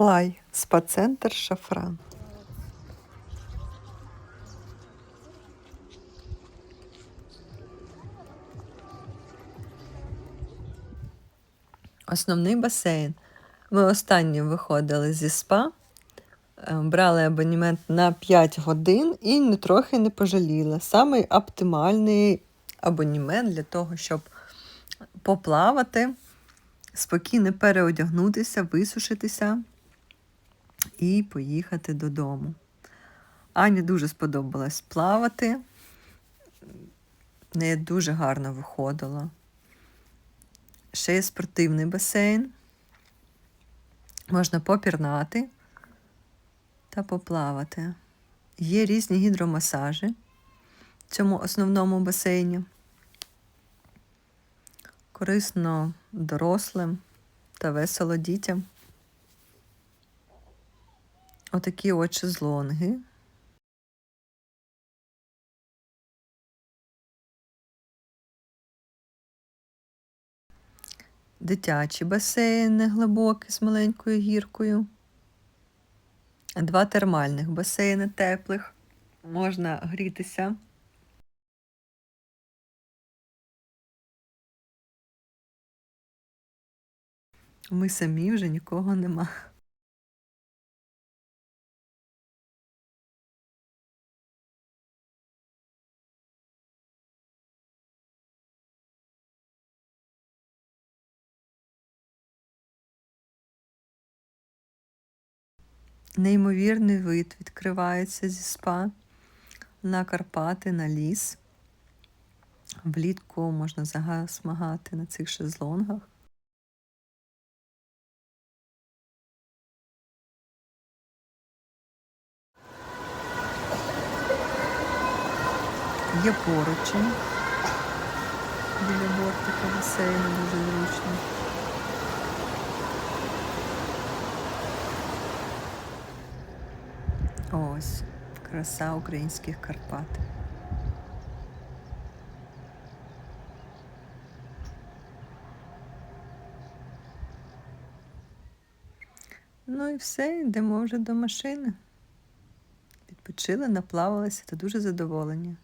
Плай, спа-центр Шафран. Основний басейн. Ми останнім виходили зі спа, е, брали абонемент на 5 годин і ні трохи не пожаліли. Самий оптимальний абонемент для того, щоб поплавати, спокійно переодягнутися, висушитися і поїхати додому. Ані дуже сподобалось плавати. В неї дуже гарно виходило. Ще є спортивний басейн. Можна попірнати та поплавати. Є різні гідромасажі в цьому основному басейні. Корисно дорослим та весело дітям. Отакі от шезлонги. Дитячі басейни глибокі з маленькою гіркою. Два термальних басейни теплих. Можна грітися. Ми самі вже нікого нема. Неймовірний вид відкривається зі спа на Карпати, на ліс. Влітку можна засмагати на цих шезлонгах. Є поручень біля бортика басейну, дуже зручно. Ось краса українських Карпат. Ну і все, йдемо вже до машини. Відпочили, наплавалися та дуже задоволені.